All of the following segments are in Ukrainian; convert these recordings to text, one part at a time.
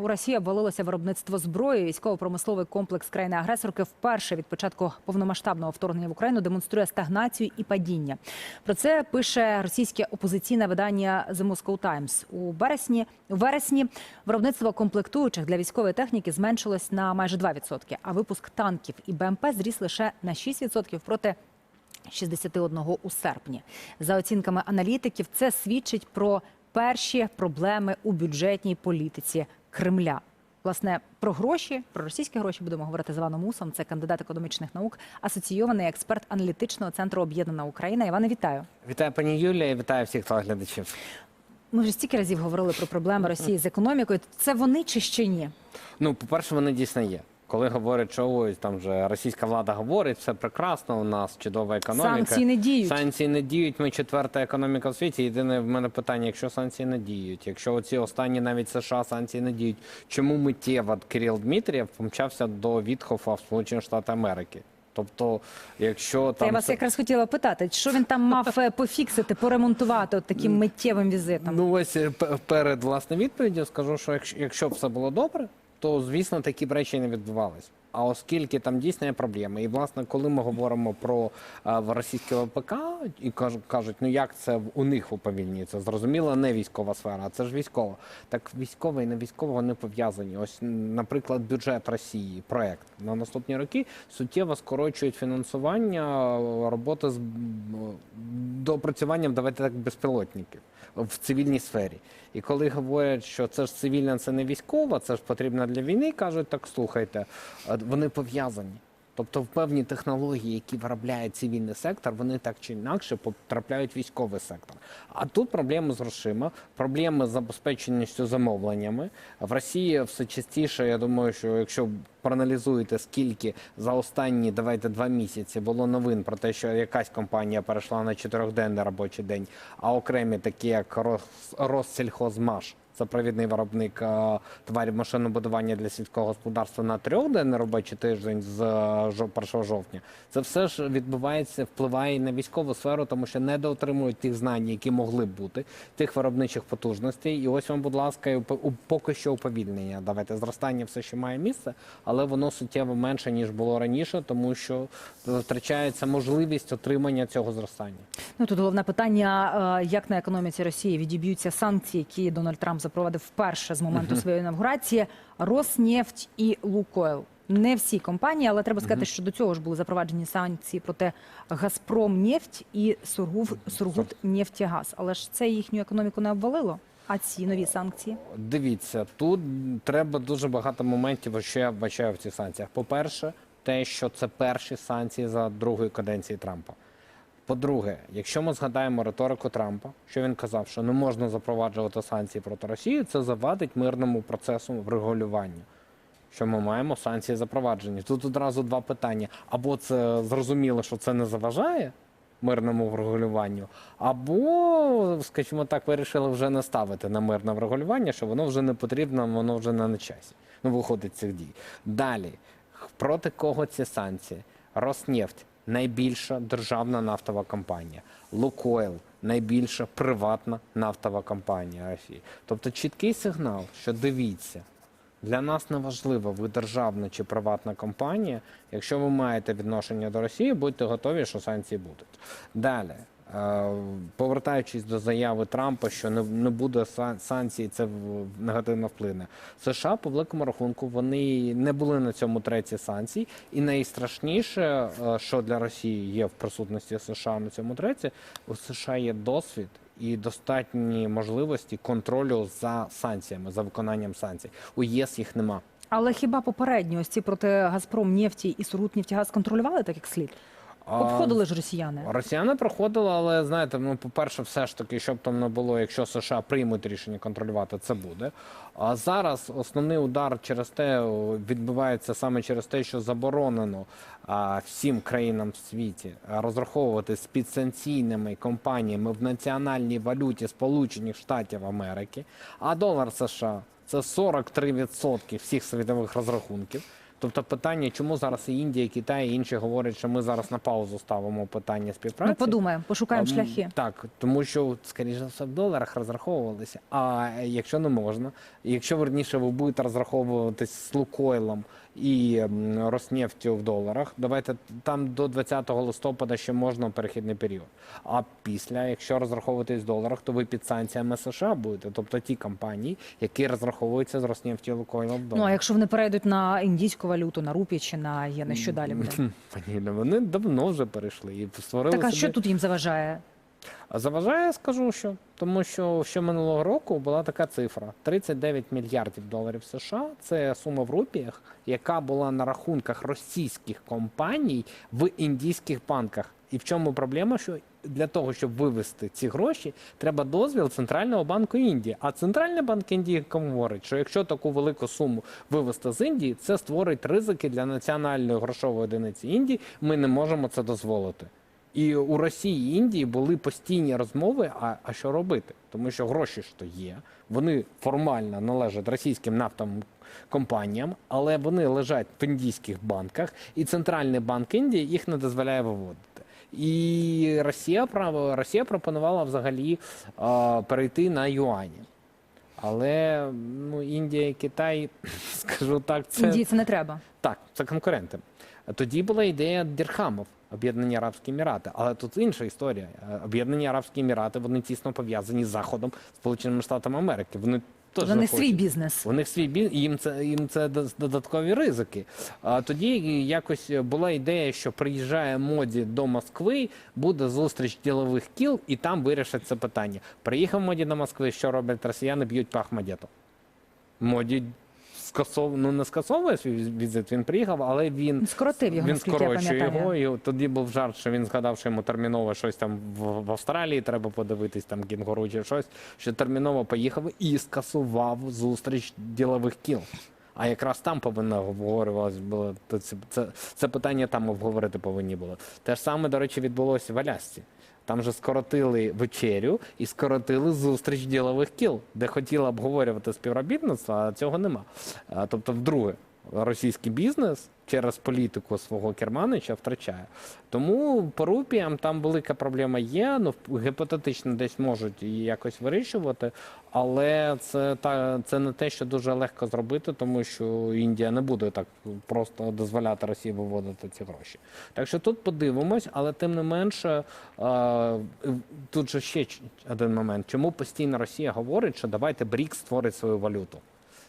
у Росії обвалилося виробництво зброї. Військово-промисловий комплекс країни-агресорки вперше від початку повномасштабного вторгнення в Україну демонструє стагнацію і падіння. Про це пише російське опозиційне видання The Moscow Times. У березні у вересні виробництво комплектуючих для військової техніки зменшилось на майже 2%, а випуск танків і БМП зріс лише на 6% проти 61 у серпні. За оцінками аналітиків, це свідчить про перші проблеми у бюджетній політиці Кремля. Власне, про гроші, про російські гроші будемо говорити з Іваном Мусом. Це кандидат економічних наук, асоційований експерт аналітичного центру Об'єднана Україна. Іване, вітаю. Вітаю, пані Юлія, вітаю всіх телеглядачів. Ми вже стільки разів говорили про проблеми Росії з економікою. Це вони чи ще ні? Ну, по-перше, вони дійсно є. Коли говорять, що ось там же російська влада говорить, все прекрасно, у нас чудова економіка. Санкції не діють. Санкції не діють. Ми четверта економіка в світі. Єдине в мене питання: якщо санкції не діють, якщо оці останні навіть США санкції не діють, чому миттєво Кирил Дмитрієв помчався до Вітхофа в Сполучені Штати Америки? Тобто, якщо Та там я вас якраз хотіла питати, що він там мав е, пофіксити, поремонтувати от таким миттєвим візитом. Ну ось е, перед власне відповіддю скажу, що якщо, якщо б все було добре, то звісно такі б речі не відбувались. А оскільки там дійсно є проблеми, і власне, коли ми говоримо про в російське ВПК і кажуть, ну як це у них уповільнюється, зрозуміло, не військова сфера, а це ж військова. Так військова і не військова вони пов'язані. Ось, наприклад, бюджет Росії, проект на наступні роки суттєво скорочують фінансування е, роботи з м, доопрацюванням, давайте так, безпілотників в цивільній сфері. І коли говорять, що це ж цивільна, це не військова, це ж потрібно для війни, кажуть, так слухайте, а вони пов'язані. Тобто в певні технології, які виробляє цивільний сектор, вони так чи інакше потрапляють в військовий сектор. А тут проблеми з грошима, проблеми з забезпеченістю замовленнями. В Росії все частіше, я думаю, що якщо проаналізуєте, скільки за останні давайте два місяці було новин про те, що якась компанія перейшла на чотирьохденний робочий день, а окремі такі як Рос- Россельхозмаш, це провідний виробник е, товарів машинобудування для сільського господарства на трьохденний робочий тиждень з е, 1 жовтня. Це все ж відбувається, впливає на військову сферу, тому що недоотримують тих знань, які могли б бути, тих виробничих потужностей. І ось вам, будь ласка, поки що уповільнення. Давайте зростання все ще має місце, але воно суттєво менше ніж було раніше, тому що е, втрачається можливість отримання цього зростання. Ну тут головне питання, е, як на економіці Росії відіб'ються санкції, які Дональд Трамп запровадив вперше з моменту своєї інавгурації. Роснефть і Лукойл. Не всі компанії, але треба сказати, що до цього ж були запроваджені санкції проти Газпромнефть і Сургув Сургутнефтягаз. Але ж це їхню економіку не обвалило. А ці нові санкції Дивіться, тут треба дуже багато моментів, що я вбачаю в цих санкціях. По-перше, те, що це перші санкції за другої каденції Трампа. По-друге, якщо ми згадаємо риторику Трампа, що він казав, що не можна запроваджувати санкції проти Росії, це завадить мирному процесу врегулювання. Що ми маємо санкції запроваджені. Тут одразу два питання: або це зрозуміло, що це не заважає мирному врегулюванню, або, скажімо так, вирішили вже не ставити на мирне врегулювання, що воно вже не потрібно, воно вже не на часі. Ну, виходить цих дій. Далі, проти кого ці санкції? Роснефть найбільша державна нафтова компанія. Лукойл найбільша приватна нафтова компанія Росії. Тобто чіткий сигнал, що дивіться, для нас не важливо, ви державна чи приватна компанія. Якщо ви маєте відношення до Росії, будьте готові, що санкції будуть. Далі. Е, Повертаючись до заяви Трампа, що не, не буде сан- санкцій, це негативно вплине. США по великому рахунку вони не були на цьому треці санкцій, і найстрашніше, е, що для Росії є в присутності США на цьому треці, у США є досвід і достатні можливості контролю за санкціями, за виконанням санкцій. У ЄС їх нема. Але хіба попередні ось ці проти Газпромнефті і Сургутнефтягаз контролювали так як слід? Обходили ж росіяни. Росіяни проходили, але знаєте, ну по-перше, все ж таки, щоб там не було, якщо США приймуть рішення контролювати, це буде. А зараз основний удар через те відбувається саме через те, що заборонено а, всім країнам в світі розраховувати з підсанкційними компаніями в національній валюті Сполучених Штатів Америки, а долар США це 43% всіх світових розрахунків. Тобто питання, чому зараз і Індія, і Китай, і інші говорять, що ми зараз на паузу ставимо питання співпраці. Ну, подумаємо, пошукаємо А, шляхи. Так, тому що, скоріше за все, в доларах розраховувалися. А якщо не можна, якщо верніше ви будете розраховуватись з Лукойлом і м, Роснефтю в доларах, давайте там до 20 листопада ще можна перехідний період. А після, якщо розраховуватись в доларах, то ви під санкціями США будете, тобто ті компанії, які розраховуються з Роснефтю і Лукойлом в Ну а якщо вони перейдуть на індійську валюту, на рупі чи на єни, що далі буде? Пані вони давно вже перейшли і створили Так а собі... що тут їм заважає? Заважає, скажу, що тому, що ще минулого року була така цифра: 39 мільярдів доларів США. Це сума в рупіях, яка була на рахунках російських компаній в індійських банках. І в чому проблема? Що для того, щоб вивести ці гроші, треба дозвіл Центрального банку Індії. А Центральний банк Індії говорить, що якщо таку велику суму вивести з Індії, це створить ризики для національної грошової одиниці Індії. Ми не можемо це дозволити. І у Росії і Індії були постійні розмови, а, а що робити? Тому що гроші ж то є, вони формально належать російським нафтовим компаніям, але вони лежать в індійських банках, і Центральний банк Індії їх не дозволяє виводити. І Росія право Росія пропонувала взагалі а, перейти на юані. Але ну, Індія і Китай, скажу так, це Індії це не треба. так, це конкуренти. Тоді була ідея Дірхамов, Об'єднані Арабські Емірати. Але тут інша історія. Е, Об'єднані Арабські Емірати вони тісно пов'язані з Заходом, Сполученими Штатами Америки. Вони теж Вони свій бізнес. Них свій бі... їм це їм це додаткові ризики. А тоді якось була ідея, що приїжджає моді до Москви, буде зустріч ділових кіл, і там вирішать це питання. Приїхав моді до Москви, що роблять росіяни, б'ють по Ахмадєту. Моді скасов... ну, не скасовує свій візит, він приїхав, але він Скоротив його, він скорочує його. І тоді був жарт, що він згадав, що йому терміново щось там в, в Австралії треба подивитись, там кінгуру чи щось, що терміново поїхав і скасував зустріч ділових кіл. А якраз там повинно обговорювалось було то це, це, це питання там обговорити повинні були. Те ж саме, до речі, відбулося в Алясці. Там же скоротили вечерю і скоротили зустріч ділових кіл, де хотіли обговорювати співробітництво, а цього нема. Тобто, вдруге, російський бізнес через політику свого керманича втрачає. Тому по рупіям там велика проблема є. Ну гіпотетично десь можуть її якось вирішувати, але це та це не те, що дуже легко зробити, тому що Індія не буде так просто дозволяти Росії виводити ці гроші. Так що тут подивимось, але тим не менше, е, тут же ще один момент. Чому постійно Росія говорить, що давайте БРІК створить свою валюту?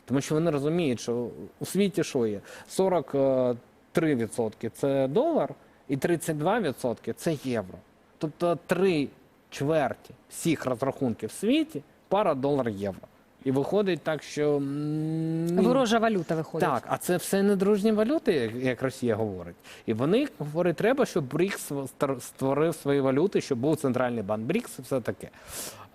Тому що вони розуміють, що у світі що є? 43% це долар і 32% це євро. Тобто три чверті всіх розрахунків в світі пара долар-євро. І виходить так, що м, Ворожа валюта виходить. так, а це все не дружні валюти, як- як Росія говорить. І вони говорять, треба, щоб БРІКС створив свої валюти, щоб був центральний банк БРІКС і все таке.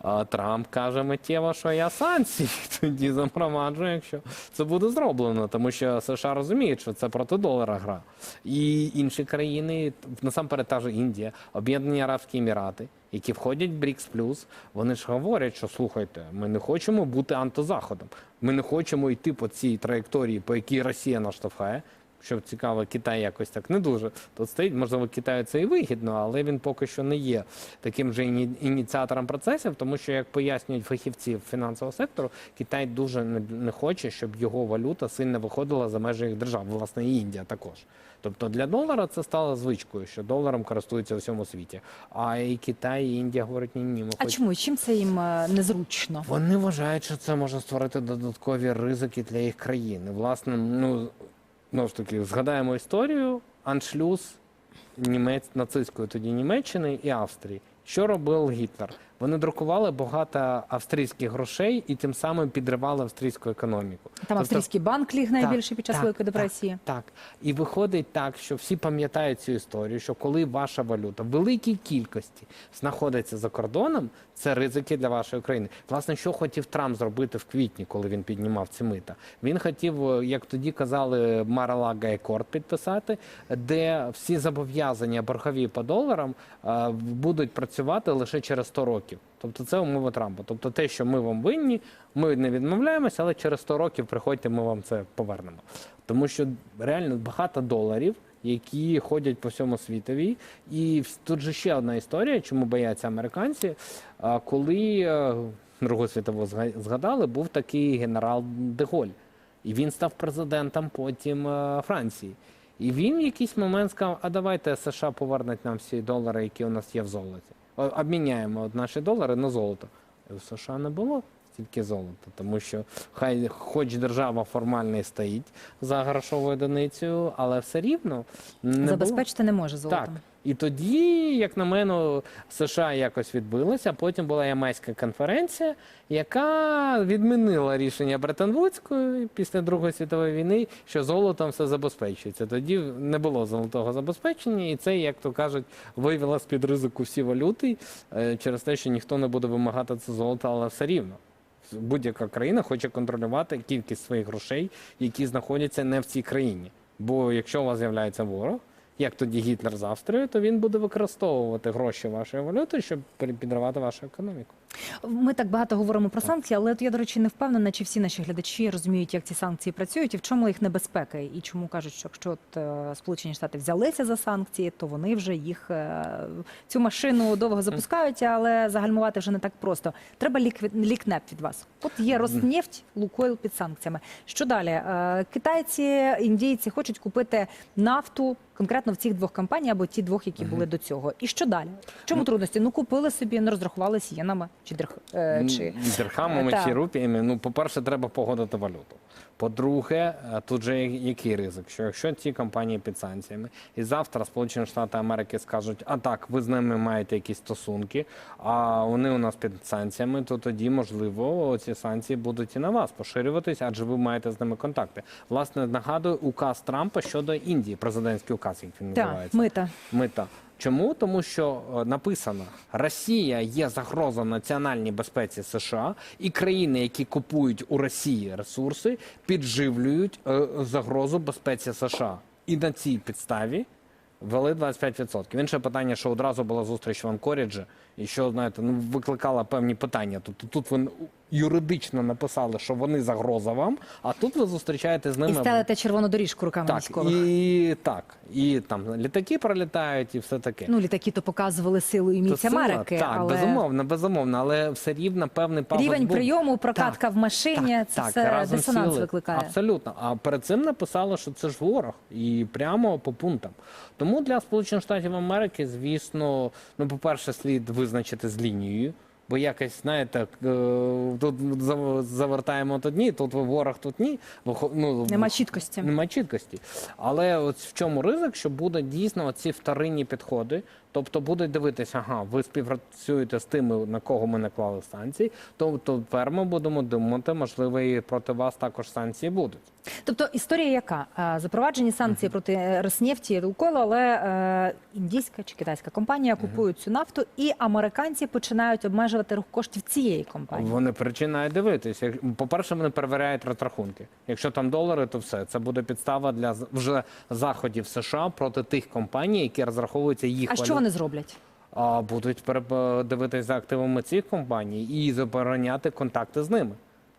А Трамп каже миттєво, що я санкції тоді запроваджую, якщо це буде зроблено, тому що США розуміють, що це проти долара гра. І інші країни, насамперед та ж Індія, Об'єднані Арабські Емірати, які входять в БРІКС плюс, вони ж говорять, що слухайте, ми не хочемо бути антизаходом. Ми не хочемо йти по цій траєкторії, по якій Росія нас штовхає. Що цікаво, Китай якось так не дуже тут стоїть. Можливо, Китаю це і вигідно, але він поки що не є таким же іні- ініціатором процесів, тому що, як пояснюють фахівці фінансового сектору, Китай дуже не, хоче, щоб його валюта сильно виходила за межі їх держав, власне, і Індія також. Тобто для долара це стало звичкою, що доларом користуються у всьому світі. А і Китай, і Індія говорять, ні, ні, ми А хочемо. чому? Чим це їм е, незручно? Вони вважають, що це може створити додаткові ризики для їх країни. Власне, ну знову ж таки, згадаємо історію аншлюз німець нацистської тоді Німеччини і Австрії. Що робив Гітлер? Вони друкували багато австрійських грошей і тим самим підривали австрійську економіку. Там Тобто- австрійський банк ліг найбільше під час так, Великої так, депресії. Так, і виходить так, що всі пам'ятають цю історію, що коли ваша валюта в великій кількості знаходиться за кордоном, це ризики для вашої країни. Власне, що хотів Трамп зробити в квітні, коли він піднімав ці мита? Він хотів, е, як тоді казали, Маралага Екорд підписати, де всі зобов'язання боргові по доларам е, будуть працювати лише через 100 років. Років. Тобто це умова Трампа. Тобто те, що ми вам винні, ми не відмовляємося, але через 100 років приходьте, ми вам це повернемо. Тому що реально багато доларів, які ходять по всьому світові. І тут же ще одна історія, чому бояться американці. Коли е, Другу світову згадали, був такий генерал Деголь. І він став президентом потім е, Франції. І він в якийсь момент сказав: а давайте США повернуть нам всі долари, які у нас є в золоті. Обміняємо наші долари на золото. І в США не було стільки золота, тому що хай хоч держава формально і стоїть за грошовою одиницею, але все рівно не було. Забезпечити не може Так. І тоді, як на мене, США якось відбилося. Потім була Ямайська конференція, яка відмінила рішення Бреттон-Вудської після Другої світової війни, що золотом все забезпечується. Тоді не було золотого забезпечення, і це, як то кажуть, вивело з-під ризику всі валюти е, через те, що ніхто не буде вимагати це золото, але все рівно. Будь-яка країна хоче контролювати кількість своїх грошей, які знаходяться не в цій країні. Бо якщо у вас з'являється ворог, як тоді Гітлер з Австрією, то він буде використовувати гроші вашої валюти, щоб підривати вашу економіку. Ми так багато говоримо про санкції, але от я, до речі, не впевнена, чи всі наші глядачі розуміють, як ці санкції працюють і в чому їх небезпека. І чому кажуть, що якщо от, е, Сполучені Штати взялися за санкції, то вони вже їх е, цю машину довго запускають, але загальмувати вже не так просто. Треба лікнеп від вас. От є Роснефть, Лукойл під санкціями. Що далі? Е, Китайці, індійці хочуть купити нафту. Конкретно в цих двох компаній або ті двох, які були до цього. І що далі? В чому трудності? Ну купили собі, не розрахувалися єнами чи дирх е, чи Дирхамами Е, чи рупіями. Ну, по-перше, треба погодити валюту. По-друге, е, тут же який ризик? Що якщо ці компанії під санкціями, і завтра Сполучені Штати Америки скажуть, а так, ви з ними маєте якісь стосунки, а вони у нас під санкціями, то тоді, можливо, ці санкції будуть і на вас поширюватися, адже ви маєте з ними контакти. Власне, нагадую, указ Трампа щодо Індії, президентський указ, як він так, називається. мита. Мита. Чому? Тому що е, написано, Росія є загроза національній безпеці США, і країни, які купують у Росії ресурси, підживлюють е, загрозу безпеці США. І на цій підставі ввели 25%. Інше питання, що одразу була зустріч в Анкоріджі, і що знаєте, ну викликала певні питання. Тобто тут ви юридично написали, що вони загроза вам, а тут ви зустрічаєте з І ними. стелите червону доріжку руками Так, військових. і так, і там літаки пролітають, і все таке. Ну, літаки то показували силу і міць Америки, Так, але безумовно, безумовно, але все рівно певний пафос рівень був. прийому, прокатка Так, в машині, це все разом дисонанс сіли. викликає. Абсолютно. А перед цим написали, що це ж ворог, і прямо по пунктам. Тому для Сполучених Штатів Америки, звісно, ну, по-перше, слід визначити з лінією. Бо якось, знаєте, е, тут завертаємо тут ні, тут ворог, тут ні. Вихо- Ну, Нема чіткості. Нема чіткості. Але от в чому ризик, що буде дійсно ці вторинні підходи, тобто будуть дивитися, ага, ви співпрацюєте з тими, на кого ми наклали санкції, то тепер ми будемо думати, можливо, і проти вас також санкції будуть. Тобто історія яка? Е, Запроваджені санкції проти Роснефті і Лукойлу, але е, індійська чи китайська компанія купують цю нафту, і американці починають обмежувати рух коштів цієї компанії. Вони починають дивитися. По-перше, вони перевіряють розрахунки. Якщо там долари, то все. Це буде підстава для вже заходів США проти тих компаній, які розраховуються їх А що вони зроблять? а будуть дивитися за активами цих компаній і забороняти контакти з ними.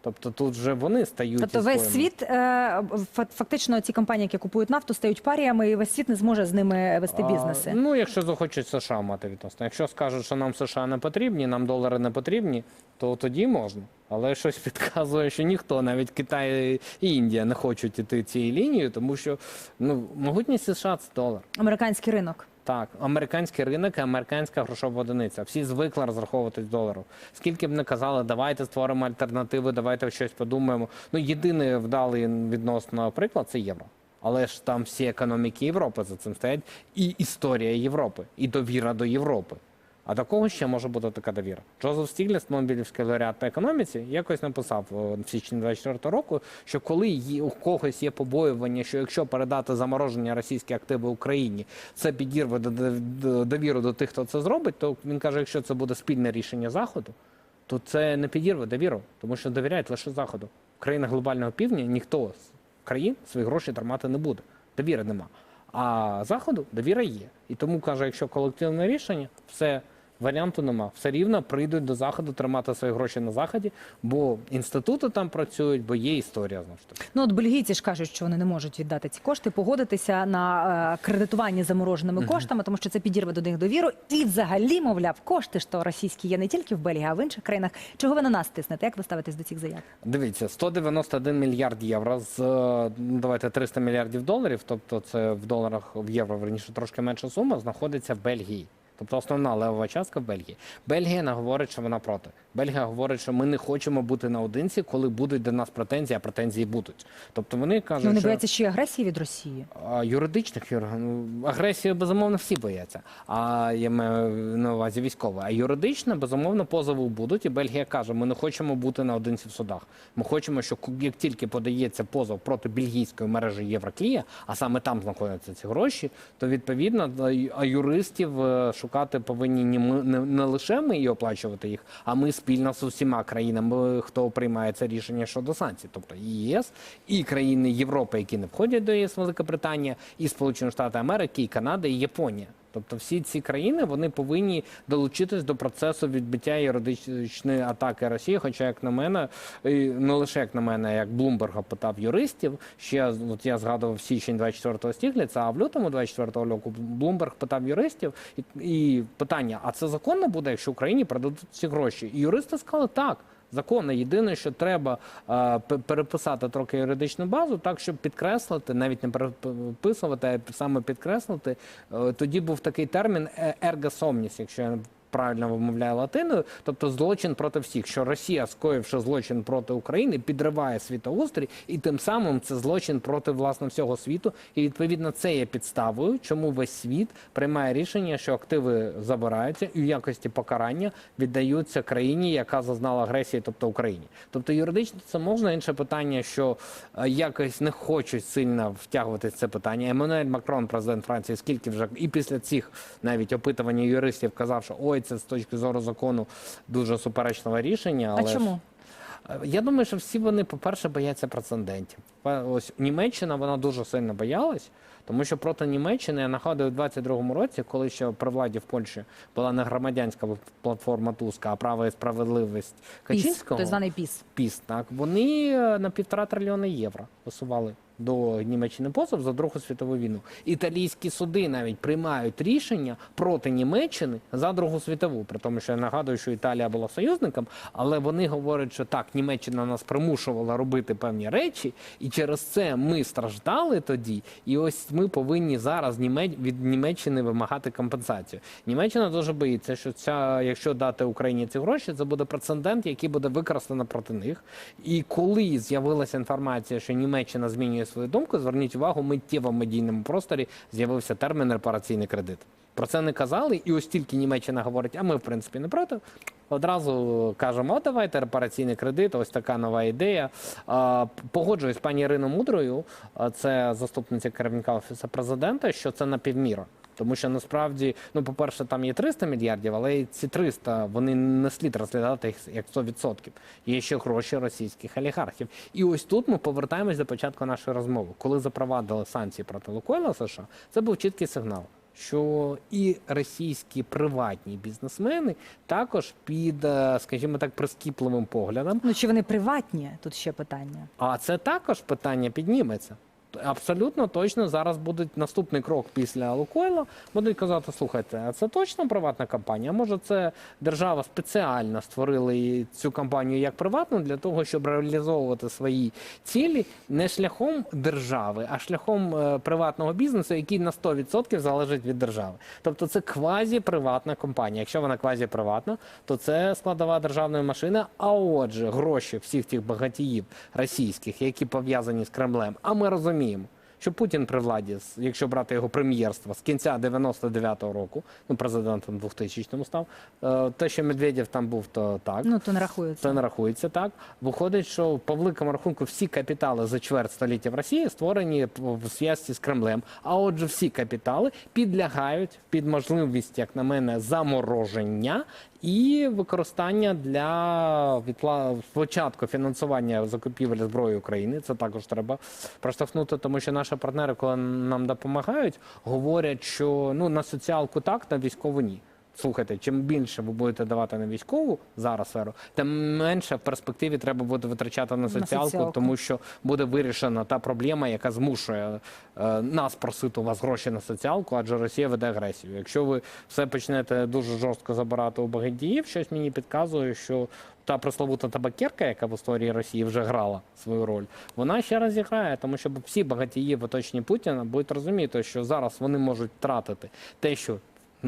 Тобто тут вже вони стають Тобто весь світ е, фактично ці компанії, які купують нафту, стають паріями, і весь світ не зможе з ними вести А, бізнеси. Ну, якщо захочуть США мати відносно. Якщо скажуть, що нам США не потрібні, нам долари не потрібні, то тоді можна. Але щось підказує, що ніхто, навіть Китай і Індія, не хочуть іти цією лінією, тому що ну могутність США це долар. Американський ринок. Так, американський ринок і американська грошова одиниця. Всі звикли розраховуватись долару. Скільки б не казали, давайте створимо альтернативи, давайте щось подумаємо. Ну, єдиний вдалий відносно приклад це євро. Але ж там всі економіки Європи за цим стоять, і історія Європи, і довіра до Європи. А до кого ще може бути така довіра? Джозеф Стігліс, Нобелівський лауреат по економіці, якось написав о, в січні 24 року, що коли у когось є побоювання, що якщо передати заморожені російські активи Україні, це підірве до- до- до- довіру до тих, хто це зробить, то він каже, якщо це буде спільне рішення Заходу, то це не підірве довіру, тому що довіряють лише Заходу. В країнах глобального півдня ніхто з країн свої гроші тримати не буде. Довіри нема. А Заходу довіра є. І тому каже, якщо колективне рішення, все Варіанту нема. Все рівно прийдуть до заходу тримати свої гроші на заході, бо інститути там працюють, бо є історія знову ж таки. Ну от бельгійці ж кажуть, що вони не можуть віддати ці кошти, погодитися на е, кредитування замороженими коштами, тому що це підірве до них довіру. І взагалі, мовляв, кошти ж то російські є не тільки в Бельгії, а в інших країнах. Чого ви на нас тиснете? Як ви ставитесь до цих заяв? Дивіться, 191 мільярд євро з е, ну, давайте 300 мільярдів доларів, тобто це в доларах в євро верніше трошки менша сума, знаходиться в Бельгії. Тобто основна левова частка в Бельгії. Бельгія не говорить, що вона проти. Бельгія говорить, що ми не хочемо бути наодинці, коли будуть до нас претензії, а претензії будуть. Тобто вони кажуть, вони що бояться ще й агресії від Росії. а, юридичних юр- ну, агресії, безумовно, всі бояться. А я маю на увазі військове. А юридично, безумовно, позови будуть. І Бельгія каже: ми не хочемо бути наодинці в судах. Ми хочемо, що як тільки подається позов проти бельгійської мережі Євроклія, а саме там знаходяться ці гроші, то відповідно юристів е, шукати повинні не лише ми і оплачувати їх, а ми спільно з усіма країнами, хто приймає це рішення щодо санкцій, тобто і ЄС, і країни Європи, які не входять до ЄС, Велика Британія, і Сполучені Штати Америки, і Канада, і Японія. Тобто всі ці країни вони повинні долучитись до процесу відбиття юридичної атаки Росії. Хоча, як на мене, не лише як на мене, як Блумберга питав юристів, ще от я згадував січень 24-го Стігліца, а в лютому 24-го року Блумберг питав юристів і, і питання: а це законно буде, якщо Україні продадуть ці гроші? І юристи сказали так. Законно. Єдине, що треба переписати трохи юридичну базу, так щоб підкреслити, навіть не переписувати, а саме підкреслити. Е, тоді був такий термін ергосомність, якщо я правильно вимовляю латиною, тобто злочин проти всіх, що Росія, скоївши злочин проти України, підриває світоустрій, і тим самим це злочин проти власне всього світу. І відповідно це є підставою, чому весь світ приймає рішення, що активи забираються і в якості покарання віддаються країні, яка зазнала агресії, тобто Україні. Тобто юридично це можна. Інше питання, що е, якось не хочуть сильно втягувати це питання. Еммануель Макрон, президент Франції, скільки вже і після цих навіть опитувань юристів казав, що ой, це з точки зору закону дуже суперечливе рішення. Але ж- чому? Е, Я думаю, що всі вони, по-перше, бояться прецедентів. Ось Німеччина вона дуже сильно боялась, тому що проти Німеччини я нагадую, у 22-му році, коли ще при владі в Польщі була не громадянська платформа Туска, а право і справедливість Піс, Качинського. званий піс. ПІС, так вони е, на півтора трильйона євро висували до Німеччини позов за Другу світову війну. Італійські суди навіть приймають рішення проти Німеччини за Другу світову. При тому, що я нагадую, що Італія була союзником, але вони говорять, що так, Німеччина нас примушувала робити певні речі, і через це ми страждали тоді. І ось ми повинні зараз від Німеччини вимагати компенсацію. Німеччина дуже боїться, що ця, якщо дати Україні ці гроші, це буде прецедент, який буде використано проти них. І коли з'явилася інформація, що Німеччина змінює свою думку, зверніть увагу, миттєво в медійному просторі з'явився термін репараційний кредит. Про це не казали, і ось тільки Німеччина говорить, а ми в принципі не проти. Одразу кажемо, о, давайте репараційний кредит, ось така нова ідея. Погоджуюсь з пані Іриною Мудрою, це заступниця керівника офісу президента, що це напівміра. Тому що насправді, ну, по-перше, там є 300 мільярдів, але ці 300, вони не слід розглядати їх як 100%. Є ще гроші російських олігархів. І ось тут ми повертаємось до початку нашої розмови. Коли запровадили санкції проти Лукойла США, це був чіткий сигнал. Що і російські приватні бізнесмени також під, е, скажімо так, прискіпливим поглядом Ну чи вони приватні? Тут ще питання. а це також питання підніметься. Абсолютно точно зараз буде наступний крок після Лукойла. Будуть казати: слухайте, а це точно приватна компанія? Може, це держава спеціально створила цю компанію як приватну для того, щоб реалізовувати свої цілі не шляхом держави, а шляхом е, приватного бізнесу, який на 100% залежить від держави. Тобто це квазі-приватна компанія. Якщо вона квазі-приватна, то це складова державної машини. А отже, гроші всіх тих багатіїв російських, які пов'язані з Кремлем. А ми розуміємо. Що Путін при владі, якщо брати його прем'єрство з кінця 99-го року, ну президентом 2000-му став, е, те, що Медведєв там був, то так. Ну то не рахується. Це не рахується так. Виходить, що по великому рахунку всі капітали за чверть століття в Росії створені в зв'язці з Кремлем. А отже, всі капітали підлягають під можливість, як на мене, замороження і використання для відпла... спочатку фінансування закупівель зброї України. Це також треба проштовхнути, тому що наші партнери, коли нам допомагають, говорять, що ну на соціалку так, на військову ні. Слухайте, чим більше ви будете давати на військову зараз сферу, тим менше в перспективі треба буде витрачати на соціалку, соціалку. тому що буде вирішена та проблема, яка змушує е, нас просити у вас гроші на соціалку, адже Росія веде агресію. Якщо ви все почнете дуже жорстко забирати у багатіїв, щось мені підказує, що та пресловута табакерка, яка в історії Росії вже грала свою роль, вона ще раз зіграє, тому що всі багатії в оточенні Путіна будуть розуміти, що зараз вони можуть втратити те, що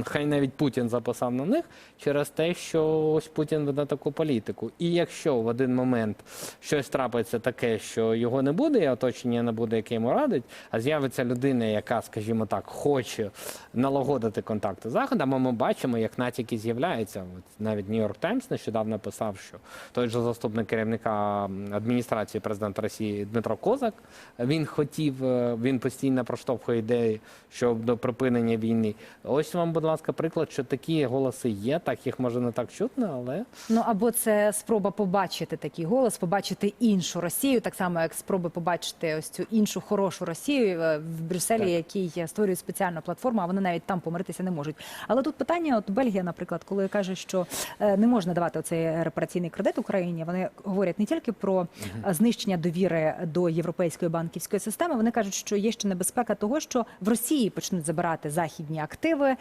хай навіть Путін записав на них через те, що ось Путін веде таку політику. І якщо в один момент щось трапиться таке, що його не буде, і оточення не буде, яке йому радить, а з'явиться людина, яка, скажімо так, хоче налагодити контакти з заходом, а ми бачимо, як натяки з'являються. Навіть Нью-Йорк Таймс нещодавно писав, що той же заступник керівника адміністрації президента Росії Дмитро Козак він хотів, е, він постійно проштовхує ідеї щодо припинення війни. Ось вам, будь ласка, приклад, що такі голоси є, так їх може не так чутно, але Ну або це спроба побачити такий голос, побачити іншу Росію, так само як спроби побачити ось цю іншу хорошу Росію е, в Брюсселі, Так. який створює спеціальну платформу, а вони навіть там помиритися не можуть. Але тут питання: от Бельгія, наприклад, коли каже, що е, не можна давати оцей репараційний кредит Україні, вони говорять не тільки про е, знищення довіри до європейської банківської системи. Вони кажуть, що є ще небезпека того, що в Росії почнуть забирати західні активи,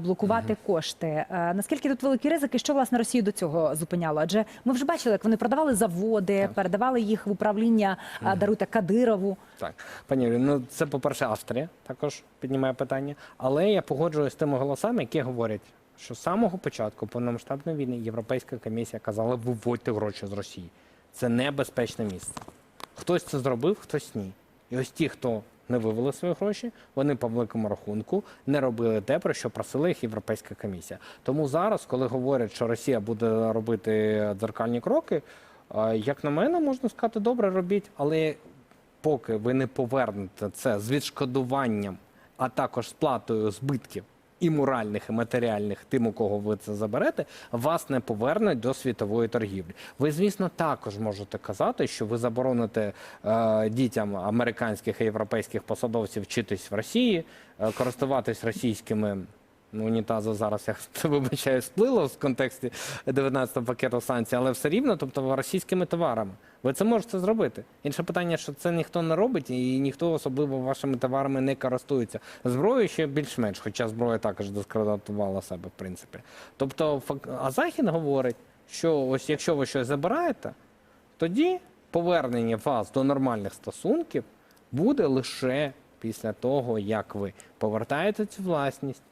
блокувати кошти. Е, Наскільки тут великі ризики, що власне Росію до цього зупиняло? Адже ми вже бачили, як вони продавали заводи, Так. передавали їх в управління е, даруйте Кадирову. Так, пані ну це, по-перше, Австрія також піднімає питання. Але я погоджуюсь з тими голосами, які говорять, що з самого початку повномасштабної війни Європейська комісія казала, виводьте гроші з Росії. Це небезпечне місце. Хтось це зробив, хтось ні. І ось ті, хто не вивели свої гроші, вони по великому рахунку не робили те, про що просила їх Європейська комісія. Тому зараз, коли говорять, що Росія буде робити дзеркальні кроки, е, як на мене, можна сказати, добре робіть, але поки ви не повернете це з відшкодуванням, а також сплатою збитків і моральних, і матеріальних тим, у кого ви це заберете, вас не повернуть до світової торгівлі. Ви, звісно, також можете казати, що ви забороните е, дітям американських і європейських посадовців вчитись в Росії, е, користуватись російськими. Ну, унітазу зараз я вибачаю, сплило в контексті 19-го пакету санкцій, але все рівно, тобто російськими товарами. Ви це можете зробити. Інше питання, що це ніхто не робить, і ніхто особливо вашими товарами не користується. Зброєю ще більш-менш, хоча зброя також дискредитувала себе, в принципі. Тобто, а Захід говорить, що ось якщо ви щось забираєте, тоді повернення вас до нормальних стосунків буде лише після того, як ви повертаєте цю власність,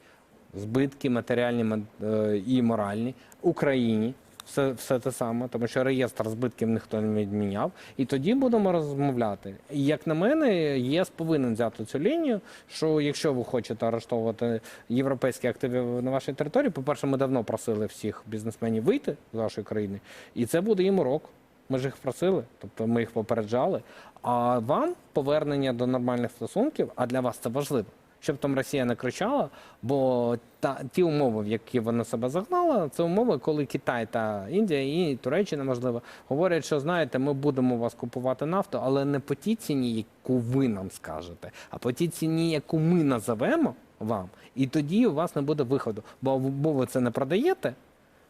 збитки матеріальні ма- е, і моральні Україні. Все, все те саме, тому що реєстр збитків ніхто не відміняв. І тоді будемо розмовляти. І як на мене, ЄС повинен взяти цю лінію, що якщо ви хочете арештовувати європейські активи на вашій території, по-перше, ми давно просили всіх бізнесменів вийти з вашої країни, і це буде їм урок. Ми ж їх просили, тобто ми їх попереджали. А вам повернення до нормальних стосунків, а для вас це важливо. Щоб там Росія не кричала, бо та ті умови, в які вона себе загнала, це умови, коли Китай та Індія і Туреччина, можливо, говорять, що знаєте, ми будемо у вас купувати нафту, але не по тій ціні, яку ви нам скажете, а по тій ціні, яку ми назовемо вам, і тоді у вас не буде виходу. Бо або ви це не продаєте,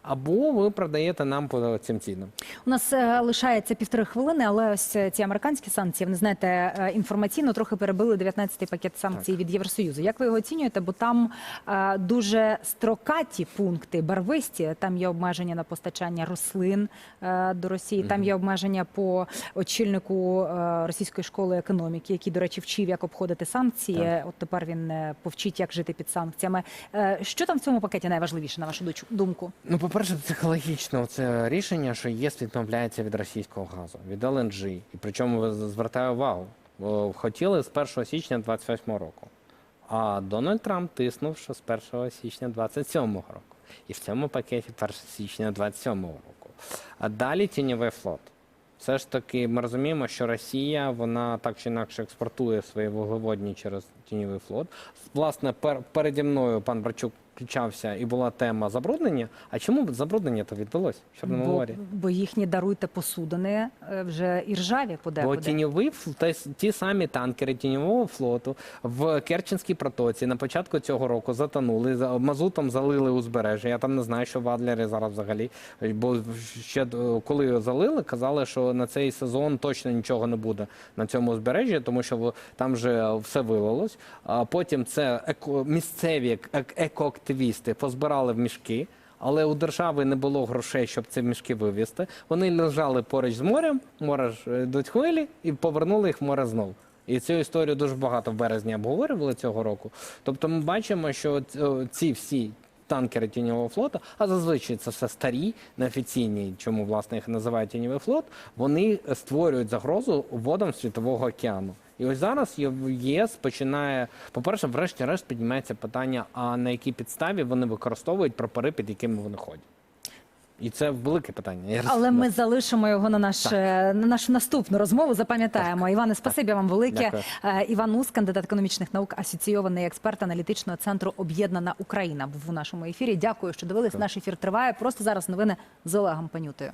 або ви продаєте нам по цим цінам. У нас е, лишається півтори хвилини, але ось е, ці американські санкції, ви знаєте, е, інформаційно трохи перебили 19-й пакет санкцій від Євросоюзу. Як ви його оцінюєте? Бо там дуже строкаті пункти, барвисті. Там є обмеження на постачання рослин до Росії. Там є обмеження по очільнику російської школи економіки, який, до речі, вчив, як обходити санкції. Так. От тепер він повчить, як жити під санкціями. Що там в цьому пакеті найважливіше, на вашу думку? Ну, по-перше, психологічно це рішення, що ЄС відмовляється від російського газу, від ЛНЖ. І причому звертаю увагу, хотіли з 1 січня 28 року. А Дональд Трамп тиснув, що з 1 січня 27 року. І в цьому пакеті 1 січня 27 року. А далі тіньовий флот. Все ж таки, ми розуміємо, що Росія вона так чи інакше експортує свої вуглеводні через тіньовий флот. Власне, пер, переді мною пан Брачук включався і була тема забруднення. А чому забруднення то відбулося в Чорному Бо, морі? бо їхні даруйте посудини е, вже і ржаві Бо подекуди. тіньовий фл- та ті самі танкери тіньового флоту в Керченській протоці на початку цього року затонули, за- мазутом залили узбережжя. Я там не знаю, що в Адлері зараз взагалі. Бо ще е, коли залили, казали, що на цей сезон точно нічого не буде на цьому узбережжі, тому що там вже все вилилось. А потім це еко, місцеві ек- екоактивісти позбирали в мішки. Але у держави не було грошей, щоб ці мішки вивезти. Вони лежали поруч з морем, море ж е, йдуть хвилі, і повернули їх в море знов. І цю історію дуже багато в березні обговорювали цього року. Тобто ми бачимо, що ці всі танкери тіньового флоту, а зазвичай це все старі, неофіційні, чому власне їх називають тіньовий флот, вони створюють загрозу водам світового океану. І ось зараз ЄС починає, по-перше, врешті-решт піднімається питання, а на якій підставі вони використовують прапори, під якими вони ходять. І це велике питання. Я Але роз- ми залишимо його на наш е, на нашу наступну розмову. Запам'ятаємо. Іване, спасибі вам велике. Дякую. Е, Іван Ус, кандидат економічних наук, асоційований експерт аналітичного центру Об'єднана Україна. Був у нашому ефірі. Дякую, що дивились. Наш ефір триває. Просто зараз новини з Олегом Панютою.